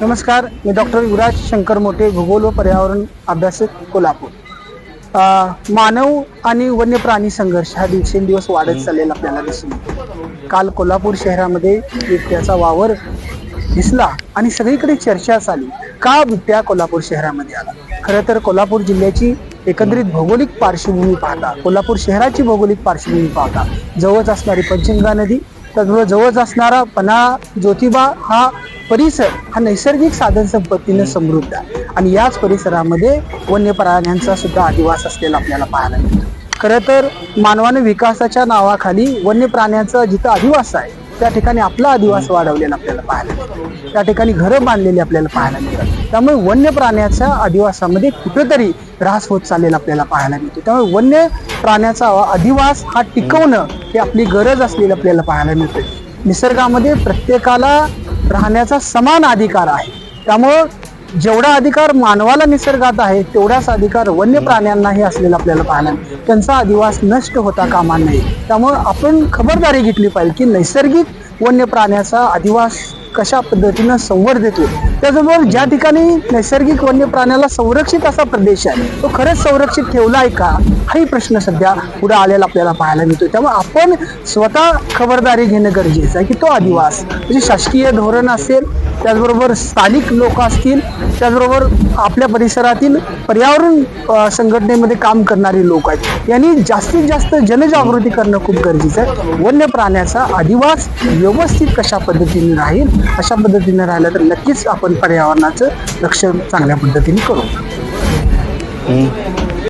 नमस्कार मी डॉक्टर युवराज शंकर मोठे भूगोल व पर्यावरण अभ्यासक कोल्हापूर. मानव आणि वन्य प्राणी संघर्ष हा दिवसेंदिवस वाढत चाललेला आपल्याला दिसून येतो. काल कोल्हापूर शहरामध्ये बिबट्याचा वावर दिसला आणि सगळीकडे चर्चा चालली का बिबट्या कोल्हापूर शहरामध्ये आला? खरं तर कोल्हापूर जिल्ह्याची एकंदरीत भौगोलिक पार्श्वभूमी पाहता कोल्हापूर शहराची भौगोलिक पार्श्वभूमी पाहता जवळच असणारी पंचगंगा नदी तर जवळच असणारा पन्हाळा ज्योतिबा हा परिसर हा नैसर्गिक साधन संपत्तीने समृद्ध आहे. आणि याच परिसरामध्ये वन्य प्राण्यांचा सुद्धा अधिवास असलेला आपल्याला पाहायला मिळतो. खरं तर मानवाने विकासाच्या नावाखाली वन्य प्राण्यांचा जिथं अधिवास आहे त्या ठिकाणी आपला अधिवास वाढवलेला आपल्याला पाहायला मिळतो. त्या ठिकाणी घरं बांधलेली आपल्याला पाहायला मिळतात. त्यामुळे वन्य प्राण्याच्या अधिवासामध्ये कुठेतरी ऱ्हास होत चाललेला आपल्याला पाहायला मिळतो. त्यामुळे वन्य प्राण्याचा अधिवास हा टिकवणं हे आपली गरज असलेली आपल्याला पाहायला मिळते निसर्गामध्ये प्रत्येकाला राहण्याचा समान अधिकार आहे. त्यामुळं जेवढा अधिकार मानवाला निसर्गात आहे तेवढाच अधिकार वन्य प्राण्यांनाही असलेला आपल्याला पाहायला त्यांचा अधिवास नष्ट होता कामा नये. त्यामुळं आपण खबरदारी घेतली पाहिजे की नैसर्गिक वन्य प्राण्याचा अधिवास कशा पद्धतीनं संवर्धित होईल त्याचबरोबर ज्या ठिकाणी नैसर्गिक वन्य प्राण्याला संरक्षित असा प्रदेश आहे तो खरंच संरक्षित ठेवला आहे का? हाही प्रश्न सध्या पुढे आलेला आपल्याला पाहायला मिळतो त्यामुळे आपण स्वतः खबरदारी घेणं गरजेचं आहे की तो अधिवास. म्हणजे शासकीय धोरण असेल त्याचबरोबर स्थानिक लोक असतील त्याचबरोबर आपल्या परिसरातील पर्यावरण संघटनेमध्ये काम करणारे लोक आहेत. यांनी जास्तीत जास्त जनजागृती करणं खूप गरजेचं आहे. वन्य प्राण्याचा अधिवास व्यवस्थित कशा पद्धतीने राहील अशा पद्धतीने राहिलं तर नक्कीच आपण पर्यावरणाचं रक्षण चांगल्या पद्धतीने करू.